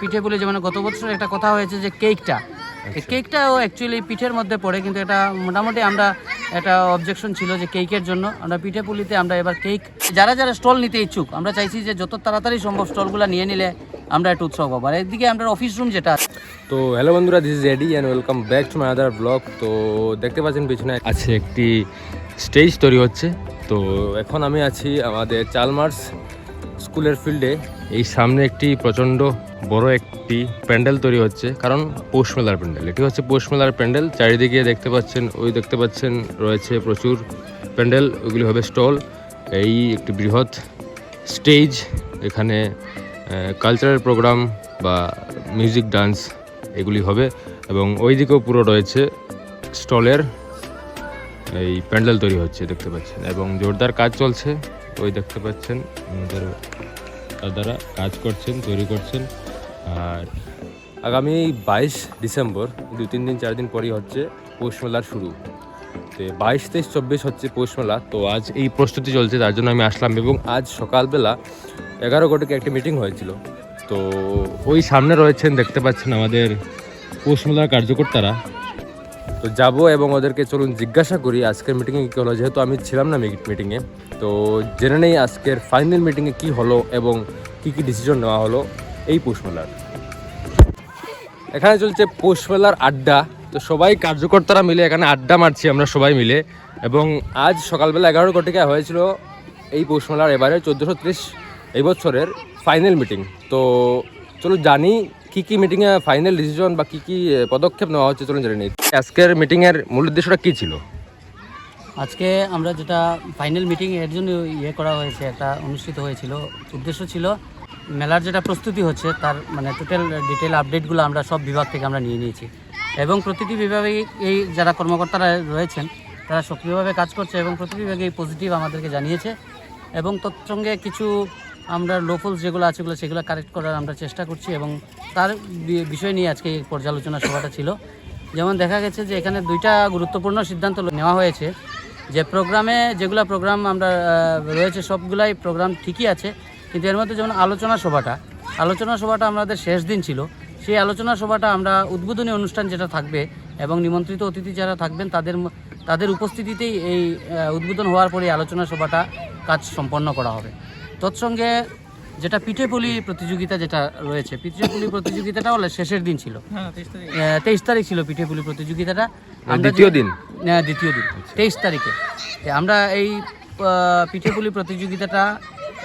পিঠে বলে যেমন গত বছর একটা কথা হয়েছে যে কেকটা। এই কেকটাও অ্যাকচুয়ালি পিঠের মধ্যে পড়ে কিন্তু এটা মোটামুটি আমরা একটা অবজেকশন ছিল যে কেকের জন্য। আমরা পিঠে পুলিতে আমরা এবার কেক যারা যারা স্টল নিতে ইচ্ছুক আমরা চাইছি যে যত তাড়াতাড়ি সম্ভব স্টলগুলো নিয়ে নিলে আমরা একটু উৎসব হব। আর এদিকে আমরা অফিস রুম যেটা আছে, তো হ্যালো বন্ধুরা this is Eddie and welcome back to my other blog তো দেখতে পাচ্ছেন পিছনে আছে একটি স্টেজ তৈরি হচ্ছে। তো এখন আমি আছি আমাদের চালমার্স স্কুলের ফিল্ডে এই সামনে একটি প্রচণ্ড বড় একটি প্যান্ডেল তৈরি হচ্ছে, কারণ পৌষ মেলার প্যান্ডেল। এটি হচ্ছে পৌষ মেলার প্যান্ডেল। চারিদিকে দেখতে পাচ্ছেন, ওই দেখতে পাচ্ছেন, রয়েছে প্রচুর প্যান্ডেল ওইগুলি হবে স্টল। এই একটি বৃহৎ স্টেজ, এখানে কালচারাল প্রোগ্রাম বা মিউজিক ডান্স এগুলি হবে এবং ওই দিকেও পুরো রয়েছে স্টলের এই প্যান্ডেল তৈরি হচ্ছে, দেখতে পাচ্ছেন। এবং জোরদার কাজ চলছে, ওই দেখতে পাচ্ছেন, আমাদের দাদারা কাজ করছেন, তৈরি করছেন। আর আগামী বাইশ ডিসেম্বর, দু, তিন দিন, চার দিন পরই হচ্ছে পৌষ মেলার শুরু। তো বাইশ, তেইশ, চব্বিশ হচ্ছে পৌষ মেলা। তো আজ এই প্রস্তুতি চলছে, তার জন্য আমি আসলাম এবং আজ সকালবেলা এগারো কোটিকে একটি মিটিং হয়েছিল। তো ওই সামনে রয়েছেন, দেখতে পাচ্ছেন আমাদের পৌষ মেলার কার্যকর্তারা। তো যাব এবং ওদেরকে চলুন জিজ্ঞাসা করি, আজকের মিটিংয়ে কী হলো? যেহেতু আমি ছিলাম না মিটিংয়ে তো জেনে নেই আজকের ফাইনাল মিটিংয়ে কী হলো এবং কী কী ডিসিশন নেওয়া হলো। এই পৌষ মেলার। এখানে চলছে পৌষ মেলার আড্ডা। তো সবাই কার্যকর্তারা মিলে এখানে আড্ডা মারছি আমরা সবাই মিলে। এবং আজ সকালবেলা এগারো কোটিকা হয়েছিল এই পৌষ মেলার এবারে চোদ্দোশো ত্রিশ এই বছরের ফাইনাল মিটিং তো চলো জানি কি কি মিটিংয়ে ফাইনাল ডিসিশন বা কি কি পদক্ষেপ নেওয়া হচ্ছে চলুন জেনে আজকের মিটিংয়ের মূল উদ্দেশ্যটা কী ছিল? আজকে আমরা যেটা ফাইনাল মিটিং এর জন্য ইয়ে করা হয়েছে, একটা অনুষ্ঠিত হয়েছিল। উদ্দেশ্য ছিল মেলার যেটা প্রস্তুতি হচ্ছে, তার মানে টোটাল ডিটেল আপডেটগুলো আমরা সব বিভাগ থেকে আমরা নিয়ে নিয়েছি। এবং প্রতিটি বিভাগে এই যারা কর্মকর্তারা রয়েছেন, তারা সক্রিয়ভাবে কাজ করছে এবং প্রতিটি বিভাগে পজিটিভ আমাদেরকে জানিয়েছে। এবং তৎসঙ্গে কিছু আমরা লোফলস যেগুলো আছে সেগুলো সেগুলো কারেক্ট করার আমরা চেষ্টা করছি এবং তার বিষয় নিয়ে আজকে এই পর্যালোচনা সভাটা ছিল। যেমন দেখা গেছে যে এখানে দুইটা গুরুত্বপূর্ণ সিদ্ধান্ত নেওয়া হয়েছে। যে প্রোগ্রামে যেগুলো প্রোগ্রাম আমরা রয়েছে, সবগুলাই প্রোগ্রাম ঠিকই আছে। কিন্তু এর মধ্যে যেমন আলোচনা সভাটা আলোচনা সভাটা আমাদের শেষ দিন ছিল। সেই আলোচনা সভাটা আমরা উদ্বোধনী অনুষ্ঠান যেটা থাকবে এবং নিমন্ত্রিত অতিথি যারা থাকবেন তাদের তাদের উপস্থিতিতেই এই উদ্বোধন হওয়ার পরে আলোচনা সভাটা কাজ সম্পন্ন করা হবে। তৎসঙ্গে যেটা পিঠেপুলি প্রতিযোগিতা যেটা রয়েছে পিঠেপুলি প্রতিযোগিতাটা হলে শেষের দিন ছিল। তেইশ তারিখ। ছিল পিঠেপুলি প্রতিযোগিতাটা। দ্বিতীয় দিন? হ্যাঁ, দ্বিতীয় দিন তেইশ তারিখে। আমরা এই পিঠেপুলি প্রতিযোগিতাটা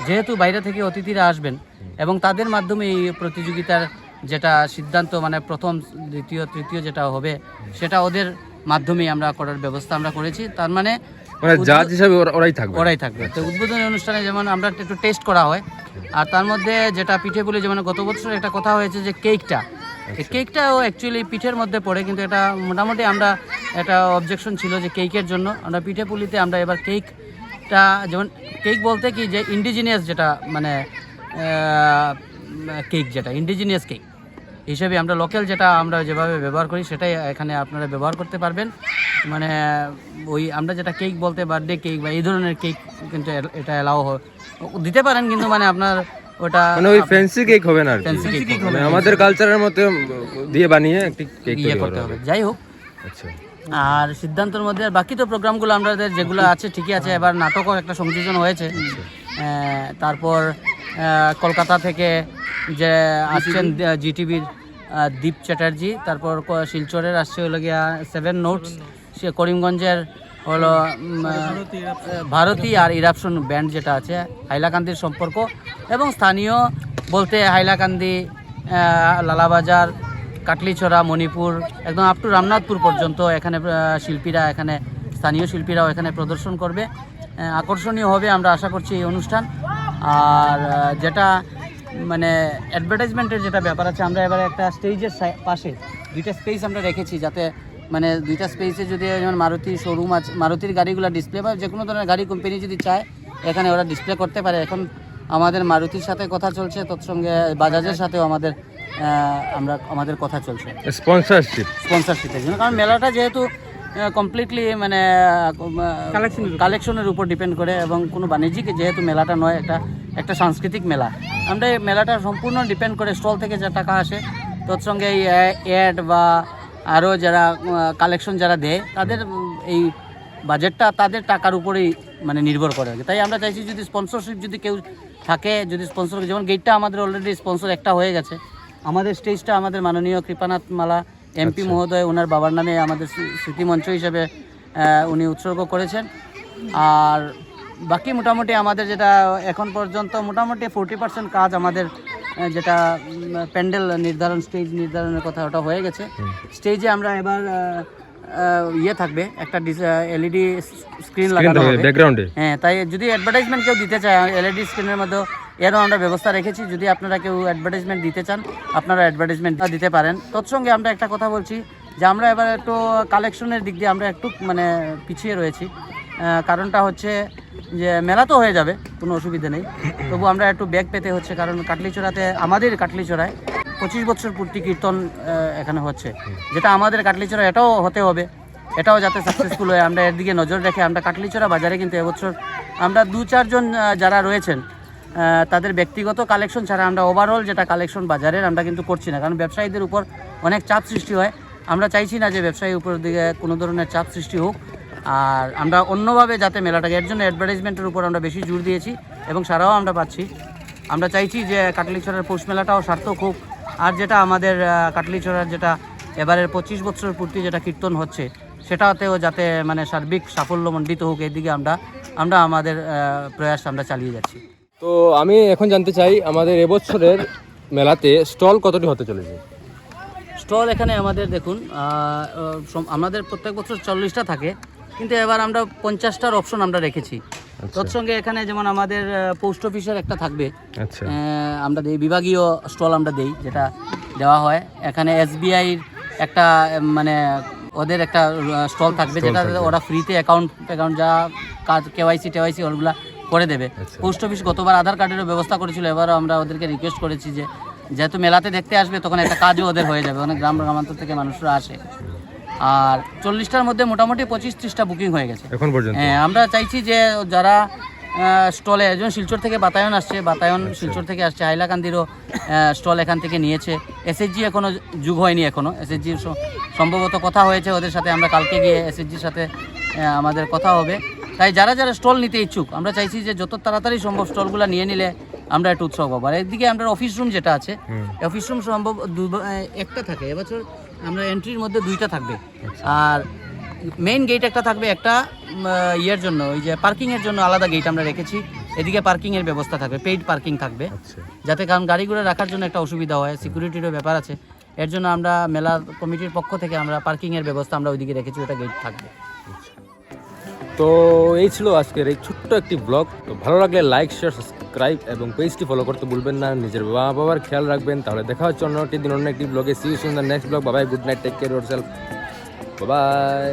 যেহেতু বাইরে থেকে অতিথিরা আসবেন এবং তাদের মাধ্যমে এই প্রতিযোগিতার যেটা সিদ্ধান্ত মানে প্রথম দ্বিতীয় তৃতীয় যেটা হবে সেটা ওদের মাধ্যমেই আমরা করার ব্যবস্থা আমরা করেছি। তার মানে মানে জাজ হিসাবে ওরাই থাকবে। ওরাই থাকবে। তো উদ্বোধনী অনুষ্ঠানে যেমন আমরা একটু টেস্ট করা হয় আর তার মধ্যে যেটা পিঠে বলে যেমন গত বছর একটা কথা হয়েছে যে কেকটা। কেকটাও অ্যাকচুয়ালি পিঠের মধ্যে পড়ে কিন্তু এটা মোটামুটি আমরা একটা অবজেকশন ছিল যে কেকের জন্য। আমরা পিঠে পুলিতে আমরা এবার কেকটা যেমন কেক বলতে কি যে ইন্ডিজিনিয়াস যেটা মানে কেক যেটা ইন্ডিজিনিয়াস কেক হিসেবে আমরা লোকাল যেটা আমরা যেভাবে ব্যবহার করি সেটাই এখানে আপনারা ব্যবহার করতে পারবেন। মানে ওই আমরা যেটা কেক বলতে বার্থডে কেক বা এই ধরনের কেক কিন্তু এটা এলাও দিতে পারেন কিন্তু মানে আপনার ওটা মানে ওই ফ্যান্সি কেক হবে না আর কি। Fancy হবে মানে আমাদের কালচারের মতো দিয়ে বানিয়ে একটি কেক ইয়ে করতে হবে। যাই হোক। আচ্ছা। আর সিদ্ধান্তের মধ্যে আর বাকি তো প্রোগ্রামগুলো আমাদের যেগুলো আছে ঠিকই আছে। এবার নাটকও একটা সংযোজন হয়েছে। তারপর কলকাতা থেকে যে আসছেন জিটিভির দীপ চ্যাটার্জি তারপর শিলচরের আসছে হলো গিয়া সেভেন নোটস সে করিমগঞ্জের হলো ভারতী আর ইরাপশন ব্যান্ড যেটা আছে হাইলাকান্দির সম্পর্ক। এবং স্থানীয় বলতে হাইলাকান্দি লালাবাজার কাটলিছড়া, মণিপুর, একদম আপ টু রামনাথপুর পর্যন্ত এখানে শিল্পীরা এখানে, স্থানীয় শিল্পীরাও এখানে প্রদর্শন করবে। আকর্ষণীয় হবে আমরা আশা করছি এই অনুষ্ঠান। আর যেটা মানে অ্যাডভার্টাইজমেন্টের যেটা ব্যাপার আছে, আমরা এবারে একটা স্টেজের পাশে দুইটা স্পেস আমরা রেখেছি যাতে মানে দুইটা স্পেসে যদি যেমন মারুতি শোরুম আছে, মারুতির গাড়িগুলো ডিসপ্লে বা যে কোনো ধরনের গাড়ি কোম্পানি যদি চায়, এখানে ওরা ডিসপ্লে করতে পারে। এখন আমাদের মারুতির সাথে কথা চলছে, তৎসঙ্গে বাজাজের সাথেও আমাদের আমরা আমাদের কথা চলছে। স্পন্সরশিপ স্পন্সরশিপের জন্য। কারণ মেলাটা যেহেতু কমপ্লিটলি মানে কালেকশনের উপর। ডিপেন্ড করে এবং কোনো বাণিজ্যিক যেহেতু মেলাটা নয় একটা একটা সাংস্কৃতিক মেলা। আমরা এই মেলাটা সম্পূর্ণ ডিপেন্ড করে স্টল থেকে যা টাকা আসে তৎসঙ্গে এই অ্যাড বা আরও যারা কালেকশন যারা দেয় তাদের এই বাজেটটা তাদের টাকার উপরেই মানে নির্ভর করে তাই আমরা চাইছি যদি স্পন্সরশিপ যদি কেউ থাকে যদি স্পন্সর যেমন গেটটা আমাদের অলরেডি স্পন্সর একটা হয়ে গেছে আমাদের স্টেজটা আমাদের মাননীয় কৃপানাথ মালা এমপি আচ্ছা। মহোদয় ওনার বাবার নামে আমাদের স্মৃ- স্মৃতিমঞ্চ হিসেবে উনি উৎসর্গ করেছেন। আর বাকি মোটামুটি আমাদের যেটা এখন পর্যন্ত মোটামুটি ফোরটি পার্সেন্ট কাজ আমাদের যেটা প্যান্ডেল নির্ধারণ স্টেজ নির্ধারণের কথা ওটা হয়ে গেছে। স্টেজে আমরা এবার ইয়ে থাকবে একটা এলইডি স্ক্রিন লাগানো হবে। ব্যাকগ্রাউন্ডে হ্যাঁ তাই যদি অ্যাডভার্টাইজমেন্ট কেউ দিতে চায় এলইডি স্ক্রিনের মধ্যে এরও আমরা ব্যবস্থা রেখেছি। যদি আপনারা কেউ অ্যাডভার্টাইজমেন্ট দিতে চান, আপনারা অ্যাডভার্টাইজমেন্ট দিতে পারেন। তৎসঙ্গে আমরা একটা কথা বলছি যে আমরা এবার একটু কালেকশনের দিক দিয়ে আমরা একটু মানে পিছিয়ে রয়েছি। কারণটা হচ্ছে যে মেলা তো হয়ে যাবে, কোনো অসুবিধে নেই। তবু আমরা একটু ব্যাগ পেতে হচ্ছে, কারণ কাটলিচড়াতে আমাদের কাটলিচড়ায় পঁচিশ বছর পূর্তি কীর্তন এখানে হচ্ছে। যেটা আমাদের কাটলিচড়া এটাও হতে হবে। এটাও যাতে সাকসেসফুল হয়। আমরা এর দিকে নজর রেখে আমরা কাটলিচড়া বাজারে কিন্তু এবছর আমরা দু চারজন যারা রয়েছেন তাদের ব্যক্তিগত কালেকশন ছাড়া আমরা ওভারঅল যেটা কালেকশন বাজারের আমরা কিন্তু করছি না। কারণ ব্যবসায়ীদের উপর অনেক চাপ সৃষ্টি হয়। আমরা চাইছি না যে ব্যবসায়ীর উপর দিকে কোনো ধরনের চাপ সৃষ্টি হোক। আর আমরা অন্যভাবে যাতে মেলাটাকে এর জন্য অ্যাডভার্টাইজমেন্টের উপর আমরা বেশি জোর দিয়েছি এবং সারাও আমরা পাচ্ছি। আমরা চাইছি যে কাটলিচড়ার পৌষ মেলাটাও সার্থক হোক। আর যেটা আমাদের আহ, কাটলিচড়ার যেটা এবারের পঁচিশ বছর পূর্তি যেটা কীর্তন হচ্ছে সেটাতেও যাতে মানে সার্বিক সাফল্যমণ্ডিত হোক এদিকে আমরা আমরা আমাদের প্রয়াস আমরা চালিয়ে যাচ্ছি। তো আমি এখন জানতে চাই আমাদের এবছরের মেলাতে স্টল কতটি হতে চলেছে? স্টল এখানে আমাদের দেখুন আমাদের প্রত্যেক বছর চল্লিশটা থাকে কিন্তু এবার আমরা পঞ্চাশটার অপশন আমরা রেখেছি। আচ্ছা। তৎসঙ্গে এখানে যেমন আমাদের পোস্ট অফিসের একটা থাকবে। আচ্ছা। আমরা দিই বিভাগীয় স্টল আমরা দেই যেটা দেওয়া হয়। এখানে এসবিআইর একটা মানে ওদের একটা স্টল থাকবে যেটা ওরা ফ্রিতে অ্যাকাউন্ট অ্যাকাউন্ট যা কাজ কেওয়াইসি টেওয়াইসি ওগুলা করে দেবে। আচ্ছা। পোস্ট অফিস গতবার আধার কার্ডেরও ব্যবস্থা করেছিল এবারও আমরা ওদেরকে রিকোয়েস্ট করেছি যে যেহেতু মেলাতে দেখতে আসবে তখন একটা কাজও ওদের হয়ে যাবে অনেক গ্রাম গ্রামান্তর থেকে মানুষরা আসে। আর চল্লিশটার মধ্যে মোটামুটি পঁচিশ ত্রিশটা বুকিং হয়ে গেছে। এখন পর্যন্ত? হ্যাঁ আমরা চাইছি যে যারা স্টলে একজন শিলচর থেকে বাতায়ন আসছে বাতায়ন শিলচর থেকে আসছে হাইলাকান্দিরও স্টল এখান থেকে নিয়েছে। এসএসজি এখনও যুগ হয়নি এখনও এসএসজি সম্ভবত কথা হয়েছে ওদের সাথে আমরা কালকে গিয়ে এসএসজির সাথে আমাদের কথা হবে। তাই যারা যারা স্টল নিতে ইচ্ছুক আমরা চাইছি যে যত তাড়াতাড়ি সম্ভব স্টলগুলো নিয়ে নিলে আমরা একটু উৎসব হব আর একদিকে আমরা অফিস রুম যেটা আছে অফিস রুম সম্ভব দু- একটা থাকে এবছর আমরা এন্ট্রির মধ্যে দুইটা থাকবে। আচ্ছা। আর মেইন গেট একটা থাকবে একটা ইয়ের জন্য ওই যে পার্কিংয়ের জন্য আলাদা গেট আমরা রেখেছি। এদিকে পার্কিংয়ের ব্যবস্থা থাকবে পেইড পার্কিং থাকবে। আচ্ছা। যাতে কারণ গাড়িগুলো রাখার জন্য একটা অসুবিধা হয় সিকিউরিটিরও ব্যাপার আছে। এর জন্য আমরা মেলা কমিটির পক্ষ থেকে আমরা পার্কিংয়ের ব্যবস্থা আমরা ওইদিকে রেখেছি ওটা গেট থাকবে। তো এই ছিল আজকের এই ছোট্ট একটি ব্লগ তো ভালো লাগলে লাইক শেয়ার সাবস্ক্রাইব এবং পেজটি ফলো করতে ভুলবেন না। নিজের মা বাবার খেয়াল রাখবেন। তাহলে দেখা হচ্ছে অন্য একটি দিন, অন্য একটি ব্লগে see you next blog Babai good night take care your self বাবাই